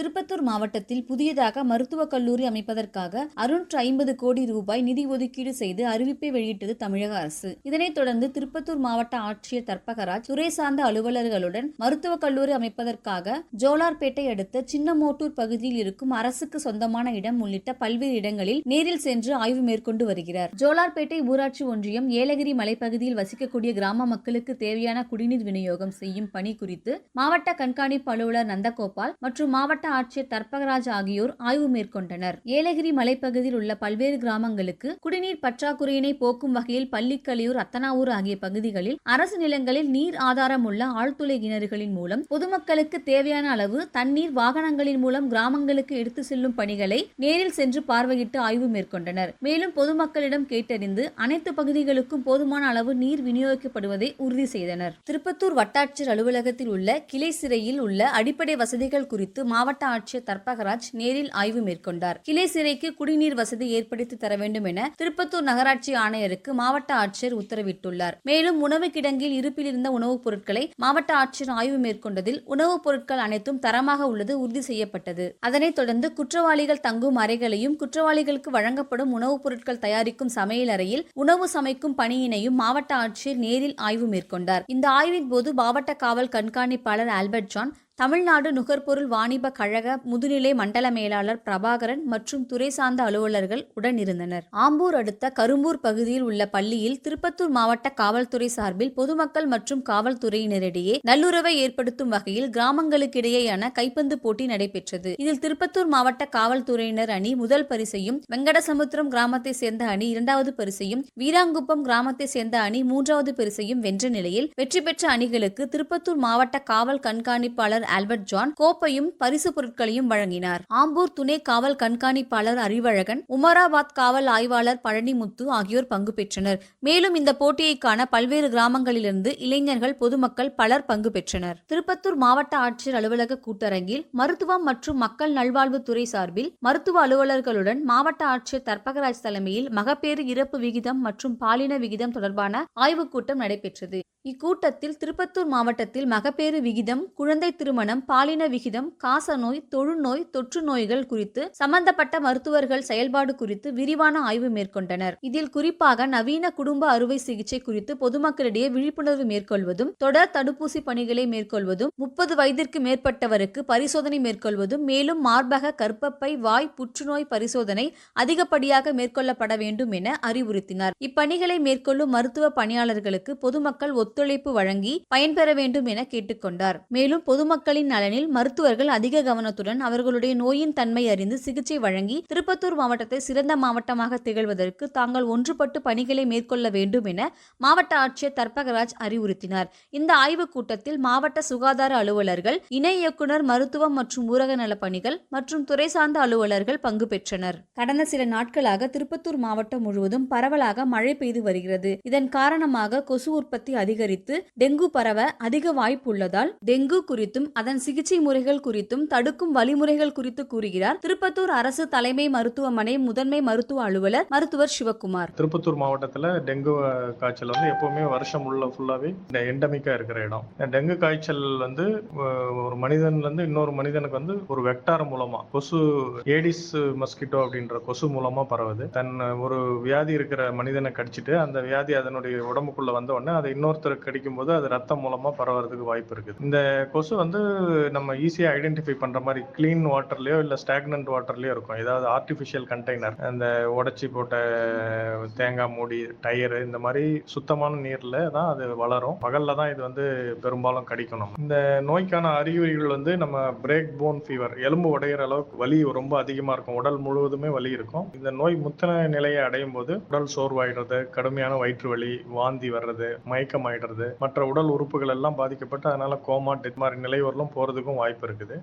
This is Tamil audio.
திருப்பத்தூர் மாவட்டத்தில் புதியதாக மருத்துவக் கல்லூரி அமைப்பதற்காக அறுநூற்று ஐம்பது கோடி ரூபாய் நிதி ஒதுக்கீடு செய்து அறிவிப்பை வெளியிட்டது தமிழக அரசு. இதனைத் தொடர்ந்து திருப்பத்தூர் மாவட்ட ஆட்சியர் தர்பகராஜ் துறை சார்ந்த அலுவலர்களுடன் மருத்துவக் கல்லூரி அமைப்பதற்காக ஜோலார்பேட்டை அடுத்த சின்னமோட்டூர் பகுதியில் இருக்கும் அரசுக்கு சொந்தமான இடம் உள்ளிட்ட பல்வேறு இடங்களில் நேரில் சென்று ஆய்வு மேற்கொண்டு வருகிறார். ஜோலார்பேட்டை ஊராட்சி ஒன்றியம் ஏலகிரி மலைப்பகுதியில் வசிக்கக்கூடிய கிராம மக்களுக்கு தேவையான குடிநீர் விநியோகம் செய்யும் பணி குறித்து மாவட்ட கண்காணிப்பு அலுவலர் நந்தகோபால் மற்றும் மாவட்ட ஆட்சியர் தர்பகராஜ் ஆகியோர் ஆய்வு மேற்கொண்டனர். ஏலகிரி மலைப்பகுதியில் உள்ள பல்வேறு கிராமங்களுக்கு குடிநீர் பற்றாக்குறையினை போக்கும் வகையில் பள்ளிக்கலியூர் அத்தனாவூர் ஆகிய பகுதிகளில் அரசு நிலங்களில் நீர் ஆதாரம் உள்ள ஆழ்துளை கிணறுகளின் மூலம் பொதுமக்களுக்கு தேவையான அளவு தண்ணீர் வாகனங்களின் மூலம் கிராமங்களுக்கு எடுத்து செல்லும் பணிகளை நேரில் சென்று பார்வையிட்டு ஆய்வு மேற்கொண்டனர். மேலும் பொதுமக்களிடம் கேட்டறிந்து அனைத்து பகுதிகளுக்கும் போதுமான அளவு நீர் விநியோகிக்கப்படுவதை உறுதி செய்தனர். திருப்பத்தூர் வட்டாட்சியர் அலுவலகத்தில் உள்ள கிளை சிறையில் உள்ள அடிப்படை வசதிகள் குறித்து மாவட்ட மாவட்ட ஆட்சியர் தர்பகராஜ் நேரில் ஆய்வு மேற்கொண்டார். கிளை சிறைக்கு குடிநீர் வசதி ஏற்படுத்தி தர வேண்டும் என திருப்பத்தூர் நகராட்சி ஆணையருக்கு மாவட்ட ஆட்சியர் உத்தரவிட்டுள்ளார். மேலும் உணவு கிடங்கில் இருப்பில் இருந்த உணவுப் பொருட்களை மாவட்ட ஆட்சியர் ஆய்வு மேற்கொண்டதில் உணவுப் பொருட்கள் அனைத்தும் தரமாக உள்ளது உறுதி செய்யப்பட்டது. அதனைத் தொடர்ந்து குற்றவாளிகள் தங்கும் அறைகளையும் குற்றவாளிகளுக்கு வழங்கப்படும் உணவுப் பொருட்கள் தயாரிக்கும் சமையல் அறையில் உணவு சமைக்கும் பணியினையும் மாவட்ட ஆட்சியர் நேரில் ஆய்வு மேற்கொண்டார். இந்த ஆய்வின் போது மாவட்ட காவல் கண்காணிப்பாளர் ஆல்பர்ட் ஜான் தமிழ்நாடு நுகர்பொருள் வாணிப கழக முதுநிலை மண்டல மேலாளர் பிரபாகரன் மற்றும் துறை சார்ந்த அலுவலர்கள் உடன் இருந்தனர். ஆம்பூர் அடுத்த கரும்பூர் பகுதியில் உள்ள பள்ளியில் திருப்பத்தூர் மாவட்ட காவல்துறை சார்பில் பொதுமக்கள் மற்றும் காவல்துறையினரிடையே நல்லுறவை ஏற்படுத்தும் வகையில் கிராமங்களுக்கிடையேயான கைப்பந்து போட்டி நடைபெற்றது. இதில் திருப்பத்தூர் மாவட்ட காவல்துறையினர் அணி முதல் பரிசையும் வெங்கடசமுத்திரம் கிராமத்தை சேர்ந்த அணி இரண்டாவது பரிசையும் வீராங்குப்பம் கிராமத்தை சேர்ந்த அணி மூன்றாவது பரிசையும் வென்ற நிலையில் வெற்றி பெற்ற அணிகளுக்கு திருப்பத்தூர் மாவட்ட காவல் கண்காணிப்பாளர் ஆல்பர்ட் ஜான் கோப்பையும் பரிசு பொருட்களையும் வழங்கினார். ஆம்பூர் துணை காவல் கண்காணிப்பாளர் அறிவழகன் உமராபாத் காவல் ஆய்வாளர் பழனிமுத்து ஆகியோர் பங்கு பெற்றனர். மேலும் இந்த போட்டியை காண பல்வேறு கிராமங்களிலிருந்து இளைஞர்கள் பொதுமக்கள் பலர் பங்கு பெற்றனர். திருப்பத்தூர் மாவட்ட ஆட்சியர் அலுவலக கூட்டரங்கில் மருத்துவம் மற்றும் மக்கள் நல்வாழ்வுத்துறை சார்பில் மருத்துவ அலுவலர்களுடன் மாவட்ட ஆட்சியர் தர்பகராஜ் தலைமையில் மகப்பேறு இறப்பு விகிதம் மற்றும் பாலின விகிதம் தொடர்பான ஆய்வுக் கூட்டம் நடைபெற்றது. இக்கூட்டத்தில் திருப்பத்தூர் மாவட்டத்தில் மகப்பேறு விகிதம் குழந்தை திருமணம் பாலின விகிதம் காசநோய் தொழுநோய் தொற்று நோய்கள் குறித்து சம்பந்தப்பட்ட மருத்துவர்கள் செயல்பாடு குறித்து விரிவான ஆய்வு மேற்கொண்டனர். இதில் குறிப்பாக நவீன குடும்ப அறுவை சிகிச்சை குறித்து பொதுமக்களிடையே விழிப்புணர்வு மேற்கொள்வதும் தொடர் தடுப்பூசி பணிகளை மேற்கொள்வதும் முப்பது வயதிற்கு மேற்பட்டவருக்கு பரிசோதனை மேற்கொள்வதும் மேலும் மார்பக கற்பப்பை வாய் புற்றுநோய் பரிசோதனை அதிகப்படியாக மேற்கொள்ளப்பட வேண்டும் என அறிவுறுத்தினார். இப்பணிகளை மேற்கொள்ளும் மருத்துவ பணியாளர்களுக்கு பொதுமக்கள் ஒத்துழைப்பு வழங்கி பயன்பெற வேண்டும் என கேட்டுக்கொண்டார். மேலும் பொதுமக்களின் நலனில் மருத்துவர்கள் அதிக கவனத்துடன் அவர்களுடைய நோயின் தன்மை அறிந்து சிகிச்சை வழங்கி திருப்பத்தூர் மாவட்டத்தை சிறந்த மாவட்டமாக திகழ்வதற்கு தாங்கள் ஒன்றுபட்டு பணிகளை மேற்கொள்ள வேண்டும் என மாவட்ட ஆட்சியர் தர்பகராஜ் அறிவுறுத்தினார். இந்த ஆய்வுக் கூட்டத்தில் மாவட்ட சுகாதார அலுவலர்கள் இணை இயக்குனர் மருத்துவம் மற்றும் ஊரக நலப் பணிகள் மற்றும் துறை சார்ந்த அலுவலர்கள் பங்கு பெற்றனர். கடந்த சில நாட்களாக திருப்பத்தூர் மாவட்டம் முழுவதும் பரவலாக மழை பெய்து வருகிறது. இதன் காரணமாக கொசு உற்பத்தி அதிக அதிகரித்து டெங்கு பரவ அதிக வாய்ப்பு உள்ளதால் டெங்கு குறித்தும் அதன் சிகிச்சை முறைகள் குறித்தும் தடுக்கும் வழிமுறைகள் குறித்து கூறுகிறார் திருப்பத்தூர் அரசு தலைமை மருத்துவமனை முதன்மை மருத்துவ அலுவலர் மருத்துவர் சிவக்குமார். திருப்பத்தூர் மாவட்டத்தில் டெங்கு காய்ச்சல் வந்து எப்பவுமே வருஷம் உள்ள ஃபுல்லாகவே இந்த எண்டமிக்கா இருக்கிற இடம். இந்த டெங்கு காய்ச்சல் வந்து ஒரு மனிதன்ல இருந்து இன்னொரு மனிதனுக்கு வந்து ஒரு வெக்டார் மூலமாக கொசு ஏடிஸ் மஸ்கிட்டோ அப்படின்ற கொசு மூலமாக பரவுது. தன் ஒரு வியாதி இருக்கிற மனிதனை கடிச்சிட்டு அந்த வியாதி அதனுடைய உடம்புக்குள்ள வந்த உடனே அதை இன்னொருத்தருக்கு கடிக்கும் போது அது ரத்தம் மூலமாக பரவறதுக்கு வாய்ப்பு இருக்குது. இந்த கொசு வந்து நம்ம ஈஸியாக ஐடென்டிஃபை பண்ணுற மாதிரி க்ளீன் வாட்டர்லேயோ இல்லை ஸ்டாக்னன்ட் வாட்டர்லேயோ இருக்கும். ஏதாவது ஆர்டிஃபிஷியல் கண்டெய்னர் அந்த உடச்சி போட்ட தேங்காய் மூடி டயரு இந்த மாதிரி சுத்தமான நீரில் தான் அது வளரும். பகலில் தான் இது வந்து பெரும்பாலும் கடிக்கணும். இந்த நோய்க்கான அறிகுறிகள் வந்து நம்ம பிரேக் போன் ஃபீவர் எலும்பு உடையிற அளவுக்கு வலி ரொம்ப அதிகமாக இருக்கும். உடல் முழுவதுமே வலி இருக்கும். இந்த நோய் முத்தன நிலையை அடையும் போது உடல் சோர்வாயிடுறது கடுமையான வயிற்று வலி வாந்தி வர்றது மயக்கம் ஆயிடுறது மற்ற உடல் உறுப்புகள் எல்லாம் பாதிக்கப்பட்டு அதனால கோமா டெத் மாதிரி நிலை வரலும் போறதுக்கும் வாய்ப்பு இருக்குது.